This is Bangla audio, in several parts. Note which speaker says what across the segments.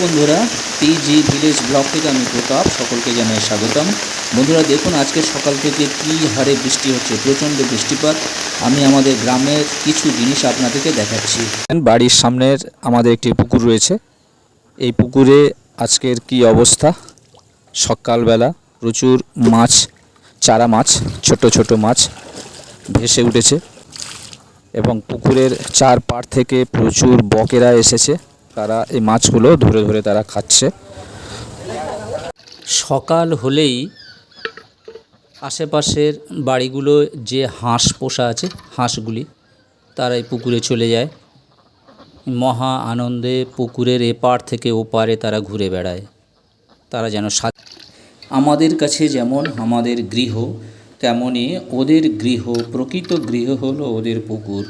Speaker 1: বন্ধুরা পিজি ভিলেজ ব্লক থেকে আমি প্রতাপ, সকলকে জানাই স্বাগতম। বন্ধুরা, দেখুন, আজকে সকাল থেকে কী হারে বৃষ্টি হচ্ছে, প্রচণ্ড বৃষ্টিপাত। আমি আমাদের গ্রামের কিছু জিনিস আপনাদেরকে দেখাচ্ছি। বাড়ির সামনের আমাদের একটি পুকুর রয়েছে। এই পুকুরে আজকের কি অবস্থা? সকালবেলা প্রচুর মাছ, চারা মাছ, ছোট ছোট মাছ ভেসে উঠেছে এবং পুকুরের চার পাড় থেকে প্রচুর বকেরা এসেছে। তারা এই মাছগুলো ধরে ধরে তারা খাচ্ছে। সকাল হলেই আশেপাশের বাড়িগুলো যে হাঁস পোষা আছে, হাঁসগুলি তারা এই পুকুরে চলে যায়। মহা আনন্দে পুকুরের এপার থেকে ওপারে তারা ঘুরে বেড়ায়। তারা যেন সা আমাদের কাছে যেমন আমাদের গৃহ তেমনই ওদের গৃহ, প্রকৃত গৃহ হলো ওদের পুকুর।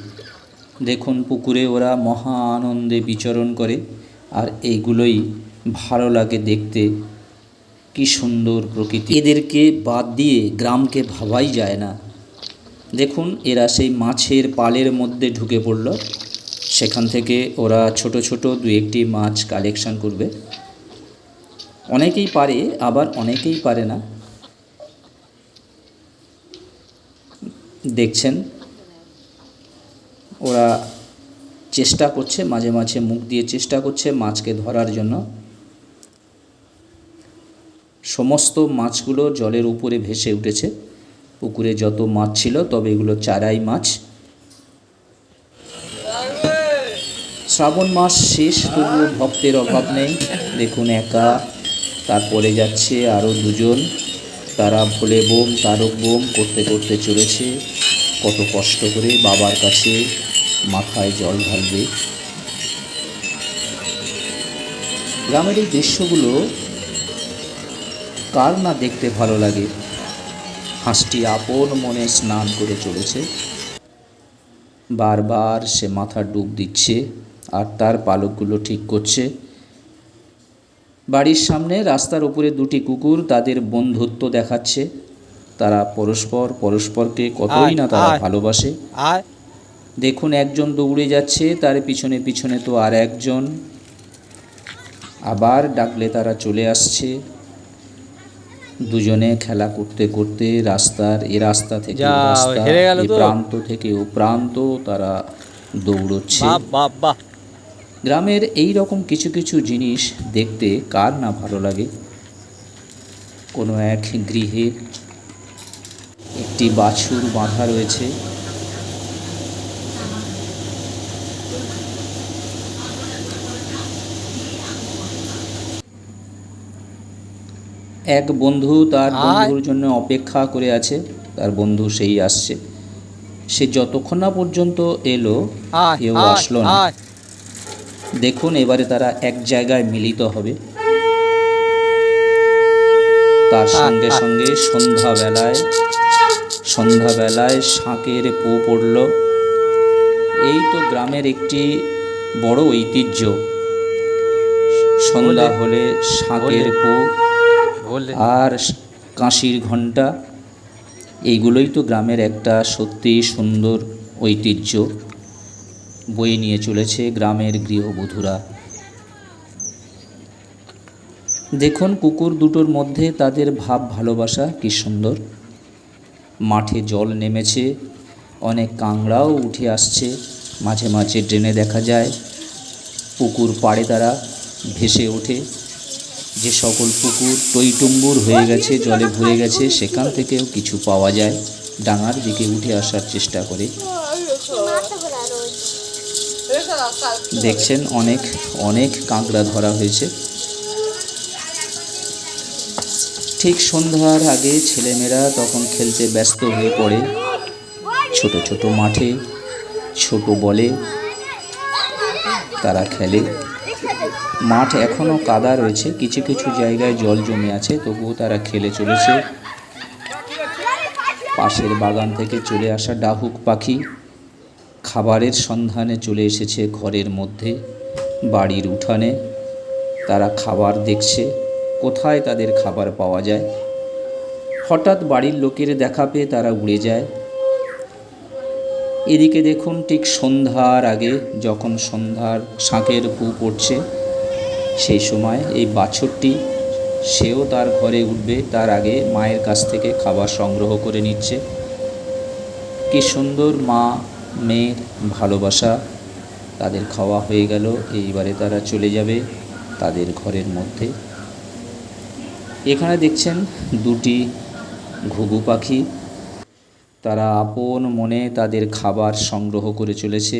Speaker 1: দেখুন পুকুরে ওরা মহা আনন্দে বিচরণ করে, আর এইগুলোই ভালো লাগে দেখতে। কি সুন্দর প্রকৃতি। এদেরকে বাদ দিয়ে গ্রামকে ভাবাই যায় না। দেখুন, এরা সেই মাছের পালের মধ্যে ঢুকে পড়ল। সেখান থেকে ওরা ছোট ছোট দু একটি মাছ কালেকশন করবে। অনেকেই পারে, আবার অনেকেই পারে না। দেখছেন? ওরা চেষ্টা করছে, মাঝে মাঝে মুখ দিয়ে চেষ্টা করছে মাছকে ধরার জন্য। সমস্ত মাছগুলো জলের উপরে ভেসে উঠেছে। পুকুরে যত মাছ ছিল, তবে এগুলো চারাই মাছ। শ্রাবণ মাস শেষ, তবুও ভক্তের অভাব নেই। দেখুন একা, তারপরে যাচ্ছে আরও দুজন। তারা ভোলে বোম, তারক বোম করতে করতে চলেছে। কত কষ্ট করে বাবার কাছে মাথায় জল ঢালবে। গ্রামের এই দৃশ্যগুলো কার না দেখতে ভালো লাগে? হাঁসটি আপন মনে স্নান করে চলেছে। বারবার সে মাথা ডুব দিচ্ছে আর তার পালকগুলো ঠিক করছে। বাড়ির সামনে রাস্তার উপরে দুটি কুকুর তাদের বন্ধুত্ব দেখাচ্ছে। তারা পরস্পর পরস্পরকে কতই না তারা ভালোবাসে। দেখুন একজন দৌড়ে যাচ্ছে তার পিছনে পিছনে তো আর একজন। আবার ডাকলে তারা চলে আসছে। দুজনে খেলা করতে করতে রাস্তার এ রাস্তা থেকে রাস্তা এ প্রান্ত থেকে ও প্রান্ত তারা দৌড়চ্ছে। গ্রামের এই রকম কিছু কিছু জিনিস দেখতে কার না ভালো লাগে? কোনো এক গৃহে একটি বাছুর বাঁধা রয়েছে। এক বন্ধু তার বন্ধুর জন্য অপেক্ষা করে আছে। তার বন্ধু সেই আসছে। সে যতক্ষণ না পর্যন্ত এলো কেউ আসলো না। দেখুন এবারে তারা এক জায়গায় মিলিত হবে। তার সঙ্গে। সঙ্গে সন্ধ্যাবেলায় সন্ধ্যাবেলায় শাঁকের পো পড়ল। এই তো গ্রামের একটি বড় ঐতিহ্য। সন্ধ্যা হলে শাঁকের পো আর কাঁসির ঘণ্টা এইগুলোই তো গ্রামের একটা সত্যিই সুন্দর ঐতিহ্য। বয়ে নিয়ে চলেছে গ্রামের গৃহবধূরা। দেখুন কুকুর দুটোর মধ্যে তাদের ভাব ভালোবাসা কি সুন্দর। মাঠে জল নেমেছে। অনেক কাংড়াও উঠে আসছে। মাঝে মাঝে ড্রেনে দেখা যায় পুকুর পাড়ে তারা ভেসে ওঠে। যে সকল পুকুর টইটুম্বুর হয়ে গেছে, জলে ভরে গেছে, সেখান থেকেও কিছু পাওয়া যায়। ডাঙার দিকে উঠে আসার চেষ্টা করে। দেখছেন অনেক অনেক কাঁকড়া ধরা হয়েছে। ঠিক সন্ধ্যার আগে ছেলেমেয়েরা তখন খেলতে ব্যস্ত হয়ে পড়ে। ছোট ছোট মাঠে, ছোট বলে তারা খেলে। মাঠ এখনও কাদা রয়েছে, কিছু কিছু জায়গায় জল জমে আছে, তবুও তারা খেলে চলেছে। পাশের বাগান থেকে চলে আসা ডাহুক পাখি খাবারের সন্ধানে চলে এসেছে ঘরের মধ্যে, বাড়ির উঠানে। তারা খাবার দেখছে। কোথায় তাদের খাবার পাওয়া যায়? হঠাৎ বাড়ির লোকের দেখা পেয়ে তারা উড়ে যায়। এদিকে দেখুন ঠিক সন্ধ্যার আগে যখন সন্ধ্যার শাঁখের পু পড়ছে, সেই সময় এই বাছুরটি সেও তার ঘরে উঠবে, তার আগে মায়ের কাছ থেকে খাবার সংগ্রহ করে নিচ্ছে। কি সুন্দর মা, মেয়ের ভালোবাসা। তাদের খাওয়া হয়ে গেল, এইবারে তারা চলে যাবে তাদের ঘরের মধ্যে। এখানে দেখছেন দুটি ঘুঘু পাখি। তারা আপন মনে তাদের খাবার সংগ্রহ করে চলেছে।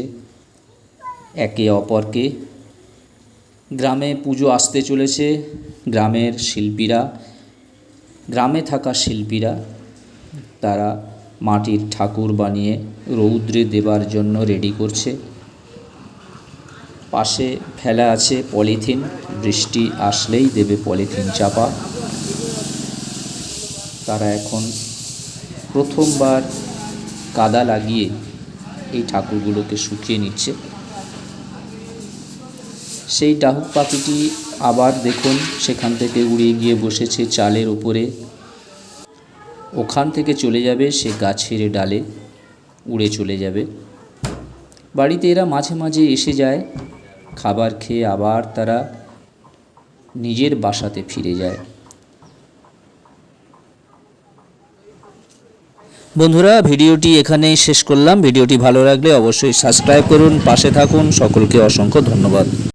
Speaker 1: একে অপরকে। গ্রামে পুজো আসতে চলেছে গ্রামের শিল্পীরা। গ্রামে থাকা শিল্পীরা তারা মাটির ঠাকুর বানিয়ে রৌদ্রে দেবার জন্য রেডি করছে। পাশে ফেলা আছে পলিথিন, বৃষ্টি আসলেই দেবে পলিথিন চাপা। তারা এখন প্রথমবার কাদা লাগিয়ে এই ঠাকুরগুলোকে শুকিয়ে নিচ্ছে। সেই ডাহুক পাখিটি আবার দেখুন, সেখান থেকে উড়ে গিয়ে বসেছে চালের ওপরে। ওখান থেকে চলে যাবে সে গাছের ডালে, উড়ে চলে যাবে। বাড়িতে এরা মাঝে মাঝে এসে যায়, খাবার খেয়ে আবার তারা নিজের বাসাতে ফিরে যায়। বন্ধুরা, ভিডিওটি এখানেই শেষ করলাম। ভিডিওটি ভালো লাগলে অবশ্যই সাবস্ক্রাইব করুন, পাশে থাকুন। সকলকে অসংখ্য ধন্যবাদ।